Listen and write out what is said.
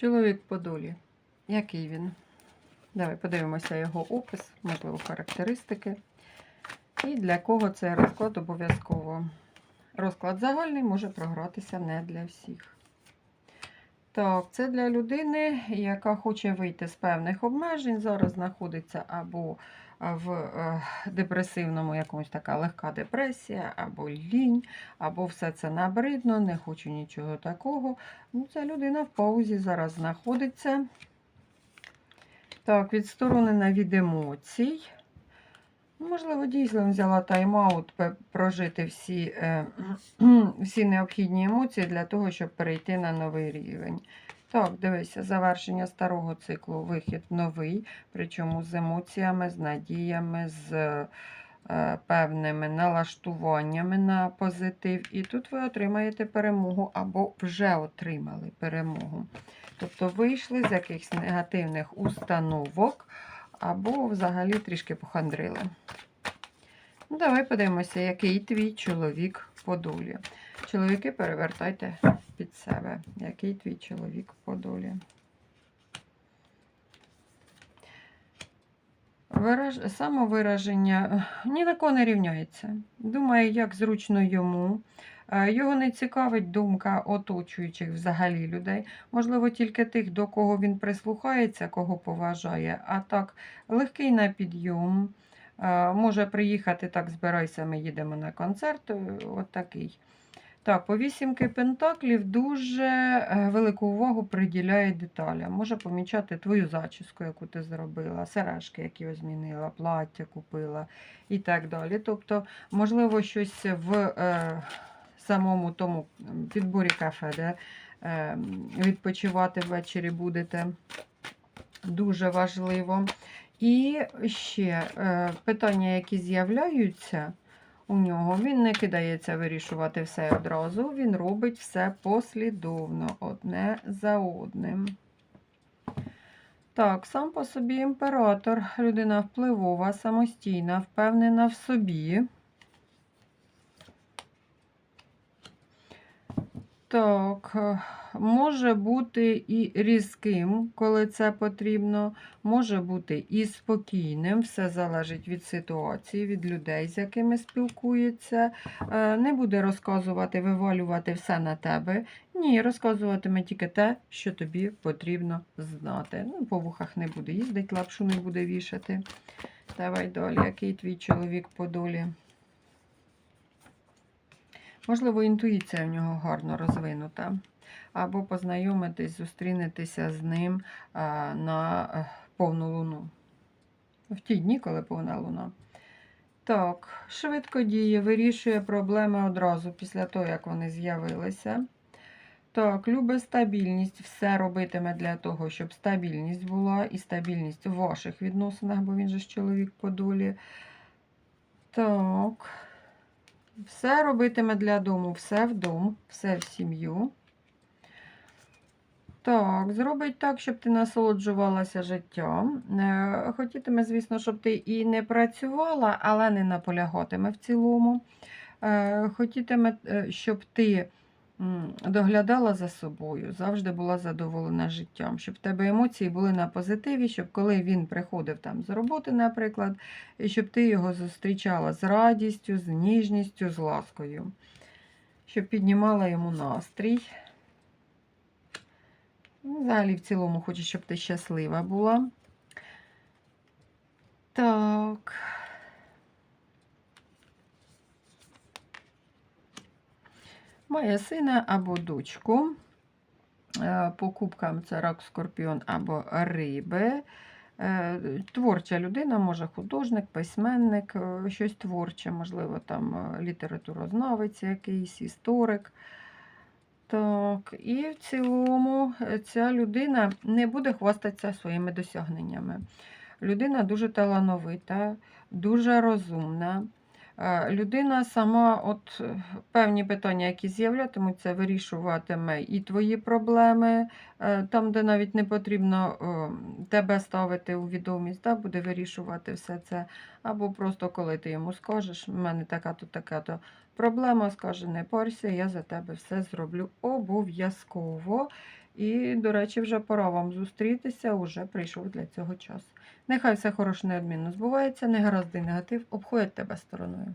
Чоловік по долі. Який він? Давай подивимося його опис, можливо, характеристики. І для кого цей розклад обов'язково. Розклад загальний може програтися не для всіх. Так, це для людини, яка хоче вийти з певних обмежень. Зараз знаходиться або в е, депресивному якомусь така легка депресія, або лінь, або все це набридно, не хочу нічого такого. Ну, Ця людина в паузі зараз знаходиться. Так, відсторонена від емоцій. Ну, Можливо, дійсно взяла тайм-аут, прожити всі, е, всі необхідні емоції для того, щоб перейти на новий рівень. Так, дивися, завершення старого циклу, вихід новий, причому з емоціями, з надіями, з е, певними налаштуваннями на позитив. І тут ви отримаєте перемогу або вже отримали перемогу. Тобто вийшли з якихось негативних установок, або взагалі трішки похандрили. Ну, давай подивимося, який твій чоловік по долі. Чоловіки перевертайте під себе. Який твій чоловік по долі? Вираж... Самовираження ні на кого не рівняється. Думає, як зручно йому. Е, Його не цікавить думка оточуючих взагалі людей. Можливо, тільки тих, до кого він прислухається, кого поважає. А так, легкий на підйом. Е, Може приїхати, так, збирайся, ми їдемо на концерт. е, От такий. Так, по вісімки пентаклів дуже велику увагу приділяє деталям. Може помічати твою зачіску, яку ти зробила, сережки, які змінила, плаття купила і так далі. Тобто, можливо, щось в самому тому підборі кафе, де е, відпочивати ввечері будете. Дуже важливо. І ще е, питання, які з'являються у нього, він не кидається вирішувати все одразу, він робить все послідовно, одне за одним. Так, сам по собі імператор, людина впливова, самостійна, впевнена в собі. Так, е, може бути і різким, коли це потрібно, може бути і спокійним, все залежить від ситуації, від людей, з якими спілкується. Е, Не буде розказувати, вивалювати все на тебе. Ні, розказуватиме тільки те, що тобі потрібно знати. Ну, по вухах не буде їздити, лапшу не буде вішати. Давай далі, який твій чоловік по долі? Можливо, інтуїція в нього гарно розвинута. Або познайомитись, зустрінетеся з ним на е, повну луну. В ті дні, коли повна луна. Так, швидко діє, вирішує проблеми одразу після того, як вони з'явилися. Так, любить стабільність, все робитиме для того, щоб стабільність була і стабільність в ваших відносинах, бо він же ж чоловік по долі. Так. Все робитиме для дому, все в дом, все в сім'ю. Так, зробить так, щоб ти насолоджувалася життям. Е, Хотітиме, звісно, щоб ти і не працювала, але не наполягатиме в цілому. Е, Хотітиме, е, щоб ти доглядала за собою, завжди була задоволена життям, щоб в тебе емоції були на позитиві, щоб коли він приходив там з роботи, наприклад, і щоб ти його зустрічала з радістю, з ніжністю, з ласкою, щоб піднімала йому настрій. Ну, Взагалі, в цілому, хочу, щоб ти щаслива була. Так. Має сина або дочку. Е, По кубкам це рак, скорпіон або риби. Е, Творча людина, може художник, письменник, е, щось творче, можливо, там літературознавець якийсь, історик. Так, і в цілому ця людина не буде хвастатися своїми досягненнями. Людина дуже талановита, дуже розумна. Е, Людина сама, от е, певні питання, які з'являтимуться, вирішуватиме і твої проблеми, е, там, де навіть не потрібно тебе ставити у відомість, да, буде вирішувати все це. Або просто коли ти йому скажеш, в мене така-то, така-то проблема, скаже, не парся, я за тебе все зроблю обов'язково. І, до речі, вже пора вам зустрітися, уже прийшов для цього час. Нехай все хороше неодмінно збувається, негаразди негатив обходять тебе стороною.